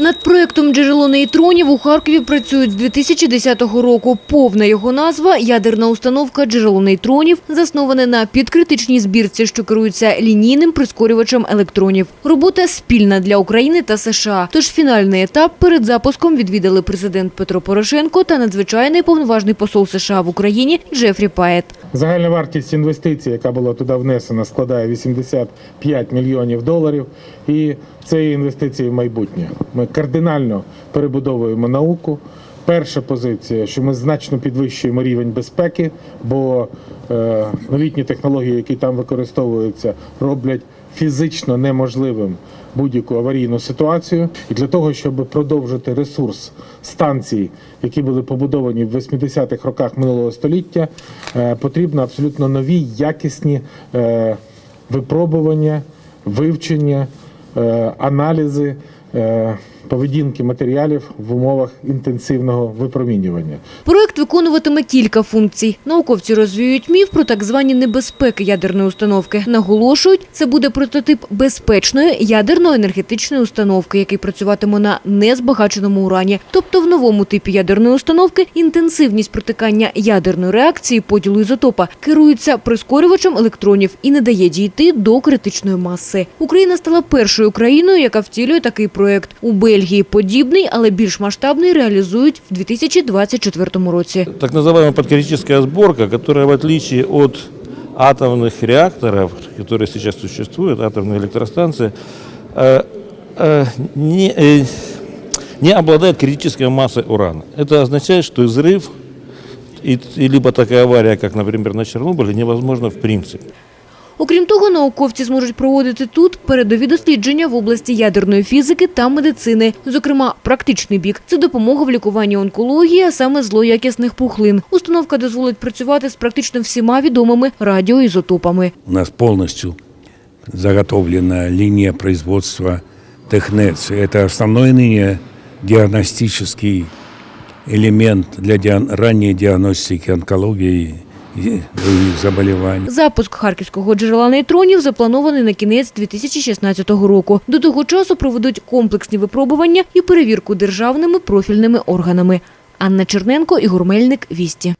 Над проектом «Джерело нейтронів» у Харкові працюють з 2010 року. Повна його назва – ядерна установка «Джерело нейтронів», заснована на підкритичній збірці, що керується лінійним прискорювачем електронів. Робота спільна для України та США. Тож фінальний етап перед запуском відвідали президент Петро Порошенко та надзвичайний повноважний посол США в Україні Джефрі Паєт. Загальна вартість інвестицій, яка була туди внесена, складає 85 мільйонів доларів. І це інвестиції в майбутнє. Ми кардинально перебудовуємо науку. Перша позиція, що ми значно підвищуємо рівень безпеки, бо е, новітні технології, які там використовуються, роблять фізично неможливим будь-яку аварійну ситуацію. І для того, щоб продовжити ресурс станцій, які були побудовані в 80-х роках минулого століття, е, потрібно абсолютно нові якісні е, випробування, вивчення, аналізи. Е, Поведінки матеріалів в умовах інтенсивного випромінювання. Проект виконуватиме кілька функцій. Науковці розвіюють міф про так звані небезпеки ядерної установки. Наголошують, це буде прототип безпечної ядерно-енергетичної установки, який працюватиме на незбагаченому урані. Тобто в новому типі ядерної установки інтенсивність протикання ядерної реакції поділу ізотопа керується прискорювачем електронів і не дає дійти до критичної маси. Україна стала першою країною, яка втілює такий проект. У Бельгії подібний, але більш масштабний реалізують в 2024 році. так называемая подкритическая сборка, которая в отличие от атомных реакторов, которые сейчас существуют, атомные электростанции, э, э, не, э, не обладает критической массой урана. Это означает, что взрыв и, и либо такая авария, как, например, на Чернобыле, невозможно в принципе. Окрім того, науковці зможуть проводити тут передові дослідження в області ядерної фізики та медицини. Зокрема, практичний бік це допомога в лікуванні онкології, а саме злоякісних пухлин. Установка дозволить працювати з практично всіма відомими радіоізотопами. У нас полностью заготовлена линия производства Технец. Это основной ныне диагностический элемент для диаг- ранней диагностики и. Запуск харківського джерела нейтронів запланований на кінець 2016 року. До того часу проведуть комплексні випробування і перевірку державними профільними органами. Анна Черненко, Ігор Мельник, Вісті.